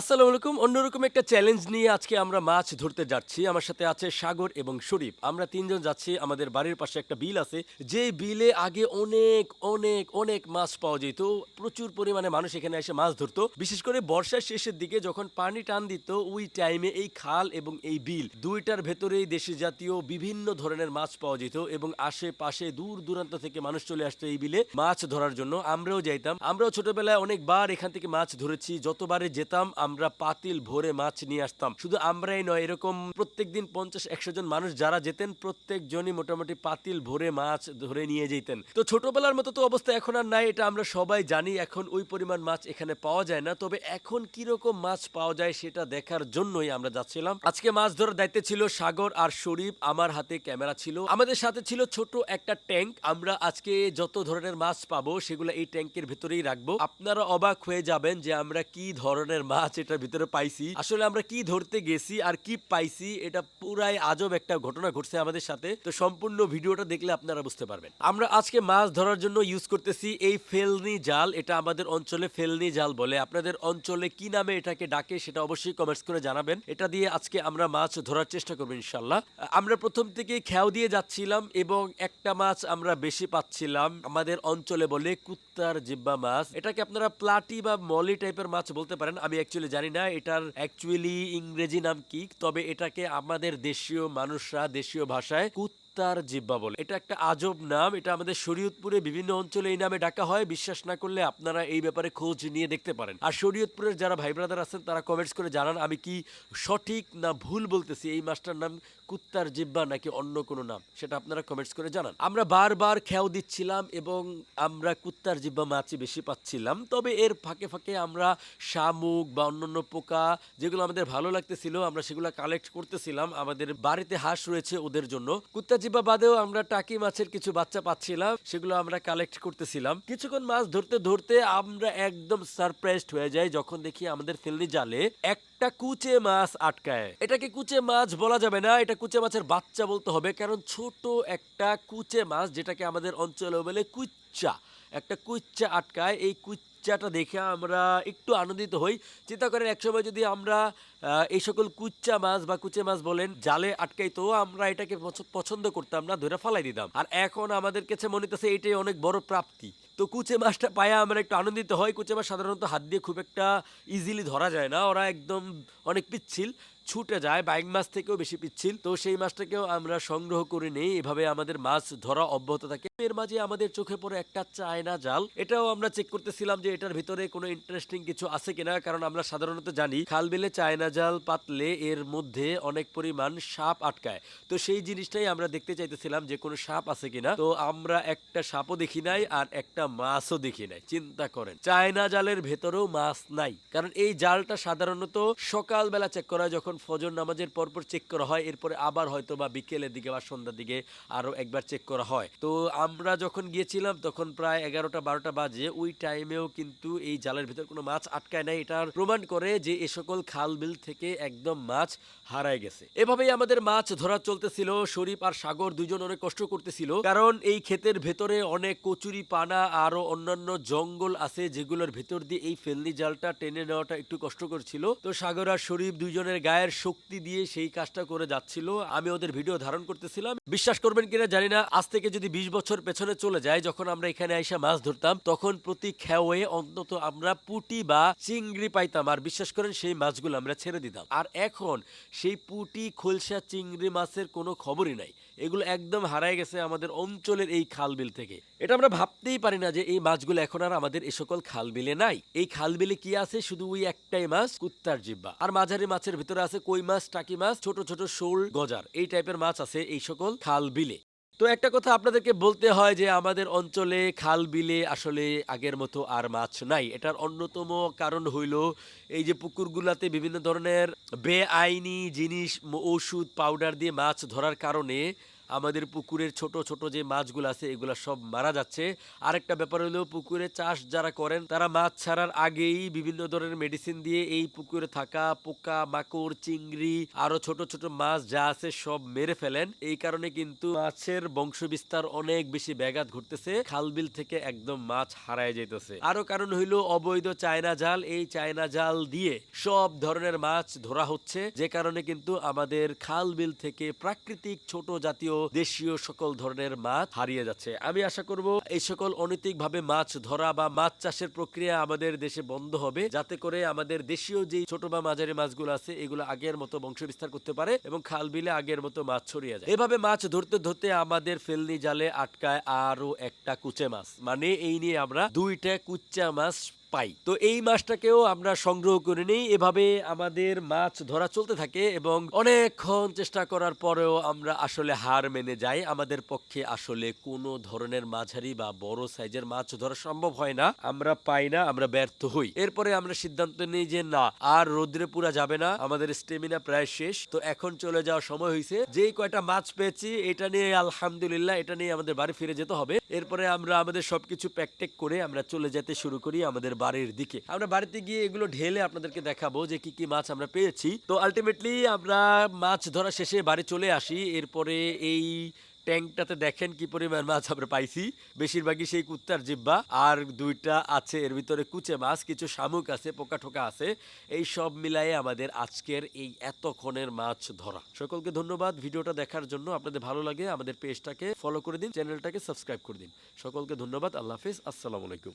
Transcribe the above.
আসসালামু আলাইকুম। অন্যরকম একটা চ্যালেঞ্জ নিয়ে আজকে আমরা মাছ ধরতে যাচ্ছি। আমার সাথে আছে সাগর এবং শরীফ। আমরা তিনজন যাচ্ছি। আমাদের বাড়ির পাশে একটা বিল আছে। যে বিলে আগে অনেক অনেক অনেক মাছ পাওয়া যেত, প্রচুর পরিমাণে মানুষ এখানে এসে মাছ ধরতো। বিশেষ করে বর্ষার শেষের দিকে যখন পানি টান দিত, ওই টাইমে এই খাল এবং এই বিল দুইটার ভেতরেই দেশি জাতীয় বিভিন্ন ধরনের মাছ পাওয়া যেত এবং আশেপাশে দূর দূরান্ত থেকে মানুষ চলে আসতো এই বিলে মাছ ধরার জন্য। আমরাও যাইতাম। আমরাও ছোটবেলায় অনেকবার এখান থেকে মাছ ধরেছি। যতবারে যেতাম আমরা পাতিল ভরে মাছ নিয়ে আসতাম। শুধু আমরাই নয়, এরকম প্রত্যেকদিন পঞ্চাশ, একশো জন মানুষ যারা যেতেন প্রত্যেক জনই মোটামুটি পাতিল ভরে মাছ ধরে নিয়ে যেতেন। তো ছোটবেলার মতো তো অবস্থা এখন আর নাই, এটা আমরা সবাই জানি, এখন ওই পরিমাণ মাছ এখানে পাওয়া যায় না। তবে এখন কীরকম মাছ পাওয়া যায় সেটা দেখার জন্যই আমরা যাচ্ছিলাম। আজকে মাছ ধরার দায়িত্বে ছিল সাগর আর শরীফ, আমার হাতে ক্যামেরা ছিল। আমাদের সাথে ছিল ছোট একটা ট্যাঙ্ক, আমরা আজকে যত ধরনের মাছ পাবো সেগুলো এই ট্যাঙ্কের ভেতরেই রাখব। আপনারা অবাক হয়ে যাবেন যে আমরা কি ধরনের মাছ এটার ভিতরে পাইছি। আসলে আমরা কি ধরতে গেছি আর কি পাইছি, এটা পুরাই আজব একটা ঘটনা ঘটছে আমাদের সাথে। তো সম্পূর্ণ ভিডিওটা দেখলে আপনারা বুঝতে পারবেন। আমরা আজকে মাছ ধরার জন্য ইউজ করতেছি এই ফেলনি জাল। এটা আমাদের অঞ্চলে ফেলনি জাল বলে। আপনাদের অঞ্চলে কি নামে এটাকে ডাকে সেটা অবশ্যই কমেন্টস করে জানাবেন। এটা দিয়ে আজকে আমরা মাছ ধরার চেষ্টা করব ইনশাল্লাহ আমরা প্রথম থেকে খেয়াও দিয়ে যাচ্ছিলাম এবং একটা মাছ আমরা বেশি পাচ্ছিলাম আমাদের অঞ্চলে বলে কুত্তার জিব্বা মাছ। এটাকে আপনারা প্লাটি বা মলি টাইপের মাছ বলতে পারেন। আমি অ্যাকচুয়ালি জানি না এটার অ্যাকচুয়ালি ইংরেজি নাম কি তবে এটাকে আমাদের দেশীয় মানুষরা দেশীয় ভাষায় কুত্তার জিব্বা বলে। এটা একটা আজব নাম, এটা আমাদের শরীয়তপুরে বিভিন্ন অঞ্চলে এই নামে ডাকা হয়। বিশ্বাস না করলে আপনারা এই ব্যাপারে খোঁজ নিয়ে দেখতে পারেন। আর শরীয়তপুরের যারা ভাই ব্রাদার আছেন, তারা কমেন্টস করে জানান, আমি কি সঠিক না ভুল বলতেছি? এই মাছটার নাম কুত্তার জিব্বা নাকি অন্য কোনো নাম? সেটা আপনারা কমেন্টস করে জানান। আমরা বারবার খেয়াও দিচ্ছিলাম এবং আমরা কুত্তার জিব্বা মাছই বেশি পাচ্ছিলাম। তবে এর ফাঁকে ফাঁকে আমরা শামুক বা অন্যান্য পোকা যেগুলো আমাদের ভালো লাগতেছিল, আমরা সেগুলো কালেক্ট করতেছিলাম। আমাদের বাড়িতে হাঁস রয়েছে ওদের জন্য। কুত্তা জিব্বা বাদেও আমরা টাকি মাছের কিছু বাচ্চা পাচ্ছিলাম, সেগুলো আমরা কালেক্ট করতেছিলাম। কিছুক্ষণ মাছ ধরতে ধরতে আমরা একদম সারপ্রাইজড হয়ে যাই যখন দেখি আমাদের ফেলনি জালে একটা কুচে মাছ আটকায়। এটাকে কুচে মাছ বলা যাবে না, এটা কুচে মাছের বাচ্চা বলতে হবে, কারণ ছোট একটা কুচে মাছ যেটাকে আমাদের অঞ্চলে বলে কুচ্চা একটা কুচ্চা আটকায়, এই কুচ্চাটা দেখে আমরা একটু আনন্দিত হই। চিন্তা করেন, একসময় যদি আমরা এই সকল কুচ্চা মাছ বা কুচে মাছ বলেন, জালে আটকাইতো আমরা এটাকে পছ- পছন্দ করতাম না, ধরে ফালাই দিতাম। আর এখন আমাদের কাছে মনে হচ্ছে এটাই অনেক বড় প্রাপ্তি। তো কুচে মাছটা পায়া আমরা একটু আনন্দিত হয়। কুচে মাছ সাধারণত হাত দিয়ে খুব একটা ইজিলি ধরা যায় না। ওরা একদম অনেক পিচ্ছিল, ছুটে যায় বাইক মাছ থেকেও বেশি পিচ্ছিল। তো সেই মাছটাকেও আমরা সংগ্রহ করে নেই। এভাবে আমাদের মাছ ধরা অব্যাহত থাকে। এর মাঝে আমাদের চোখে পড়ে একটা চায়না জাল। এটাও আমরা চেক করতেছিলাম যে এটার ভিতরে কোনো ইন্টারেস্টিং কিছু আছে কিনা, কারণ আমরা সাধারণত জানি খাল বিলে চায়না জাল পাতলে এর মধ্যে অনেক পরিমাণ সাপ আটকায়। তো সেই জিনিসটাই আমরা দেখতে চাইতেছিলাম যে কোনো সাপ আছে কিনা। তো আমরা একটা সাপও দেখি নাই আর একটা মাছও দেখি নাই, চিন্তা করেন। চায়না জালের ভেতরেও মাছ নাই, কারণ এই জালটা সাধারণত সকালবেলা চেক করা যখন ফজর নামাজের পরপর চেক করা হয়, এরপরে আবার হয়তো বা বিকেলের দিকে বা সন্ধ্যার দিকে আরও একবার চেক করা হয়। তো আমরা যখন গিয়েছিলাম, তখন প্রায় এগারোটা, বারোটা বাজে, ওই টাইমেও কিন্তু এই জালের ভিতর কোনো মাছ আটকায় নাই। এটার প্রমাণ করে যে এ সকল খাল বিল থেকে একদম মাছ হারায় গেছে। এভাবেই আমাদের মাছ ধরা চলতেছিল, শরীফ আর সাগর দুজন অনেক কষ্ট করতেছিল, কারণ এই ক্ষেতের ভেতরে অনেক কচুরি পানা আরও অন্যান্য জঙ্গল আছে যেগুলোর ভেতর দিয়ে এই ফেলনি জালটা টেনে নেওয়াটা একটু কষ্ট করছিল। তো সাগর আর শরীফ দুইজনের গায়ের শক্তি দিয়ে সেই কাজটা করে যাচ্ছিল। আমি ওদের ভিডিও ধারণ করতেছিলাম। বিশ্বাস করবেন কিনা জানি না। আজ থেকে যদি বিশ বছর পেছনে চলে যায়, যখন আমরা এখানে আইসা মাছ ধরতাম, তখন প্রতি খেয়ে অন্তত আমরা পুটি বা চিংড়ি পাইতাম। আর বিশ্বাস করেন, সেই মাছগুলো আমরা ছেড়ে দিতাম। আর এখন সেই পুটি, খোলসা চিংড়ি মাছের কোনো খবরই নাই। এগুলো একদম হারায় গেছে আমাদের অঞ্চলের এই খাল বিল থেকে। এটা আমরা ভাবতেই পারি না যে এই মাছগুলো এখন আর আমাদের এই সকল খাল বিলে নাই। এই খাল বিলে কি আছে? শুধু ওই একটাই মাছ, কুত্তার জিব্বা। আর মাঝারি মাছের ভিতরে আছে কই মাছ, টাকি মাছ, ছোট ছোট শোল, গজার। এই টাইপের মাছ আছে এই সকল খাল বিলে তো একটা কথা আপনাদেরকে বলতে হয় যে আমাদের অঞ্চলে খাল বিলে আসলে আগের মতো আর মাছ নাই। এটার অন্যতম কারণ হইল এই যে পুকুরগুলাতে বিভিন্ন ধরনের বেআইনি জিনিস ওষুধ পাউডার দিয়ে মাছ ধরার কারণে আমাদের পুকুরের ছোট ছোট যে মাছগুলো আছে, এগুলা সব মারা যাচ্ছে। আরেকটা ব্যাপার হলো, পুকুরে চাষ যারা করেন, তারা মাছ ছাড়ার আগেই বিভিন্ন ধরনের মেডিসিন দিয়ে এই পুকুরে থাকা পোকা, মাকড়, চিংড়ি, আরও ছোট ছোট মাছ যা আছে সব মেরে ফেলেন। এই কারণে কিন্তু মাছের বংশ বিস্তার অনেক বেশি ব্যাঘাত ঘটতেছে। খালবিল থেকে একদম মাছ হারায় যেতেছে আরও কারণ হইল, অবৈধ চায়না জাল, এই চায়না জাল দিয়ে সব ধরনের মাছ ধরা হচ্ছে। যে কারণে কিন্তু আমাদের খাল বিল থেকে প্রাকৃতিক ছোট জাতীয় দেশীয় সকল ধরনের মাছ হারিয়ে যাচ্ছে। আমি আশা করব এই সকল অনৈতিক ভাবে মাছ ধরা বা মাছ চাষের প্রক্রিয়া আমাদের দেশে বন্ধ হবে, যাতে করে আমাদের দেশীয় যে ছোট বা মাঝারি মাছগুলো আছে, এগুলো আগের মতো বংশ বিস্তার করতে পারে এবং খাল বিলে আগের মতো মাছ ছড়িয়ে যায়। এভাবে মাছ ধরতে ধরতে আমাদের ফেলনি জালে আটকায় আরও একটা কুচে মাছ। মানে এই নিয়ে আমরা দুইটা কুচ্চা মাছ পাই। তো এই মাছটাকেও আমরা সংগ্রহ করে নিই। এভাবে আমাদের মাছ ধরা চলতে থাকে এবং অনেকক্ষণ চেষ্টা করার পরেও আমরা আসলে হার মেনে যাই। আমাদের পক্ষে আসলে কোনো ধরনের মাঝারি বা বড় সাইজের মাছ ধরা সম্ভব হয় না। আমরা পাই না, আমরা ব্যর্থ হই। এরপরে আমরা সিদ্ধান্ত নিই যে না, আর রোদ্রে পুরা যাবে না। আমাদের স্টেমিনা প্রায় শেষ। তো এখন চলে যাওয়ার সময় হয়েছে যেই কয়টা মাছ পেয়েছি, এটা নিয়ে আলহামদুলিল্লাহ, এটা নিয়ে আমাদের বাড়ি ফিরে যেতে হবে। এরপরে আমরা আমাদের সবকিছু প্যাকটেক করে আমরা চলে যেতে শুরু করি আমাদের বাড়ির দিকে। আমরা বাড়িতে গিয়ে এগুলো ঢেলে আপনাদেরকে দেখাবো যে কি কি মাছ আমরা পেয়েছি। তো আলটিমেটলি আমরা মাছ ধরা শেষে বাড়ি চলে আসি। এরপরে এই ট্যাঙ্কটাতে দেখেন কি পরিমাণ মাছ আমরা পাইছি। বেশিরভাগই সেই কুত্তার জিব্বা। আর দুইটা আছে, এর ভিতরে কুচে মাছ, কিছু শামুক আছে, পোকা ঠোকা আছে। এই সব মিলায়ে আমাদের আজকের এই এতক্ষণের মাছ ধরা। সকলকে ধন্যবাদ ভিডিওটা দেখার জন্য। আপনাদের ভালো লাগে, আমাদের পেজটাকে ফলো করে দিন চ্যানেলটাকে সাবস্ক্রাইব করে দিন। সকলকে ধন্যবাদ, আল্লাহ হাফিজ, আসসালামু আলাইকুম।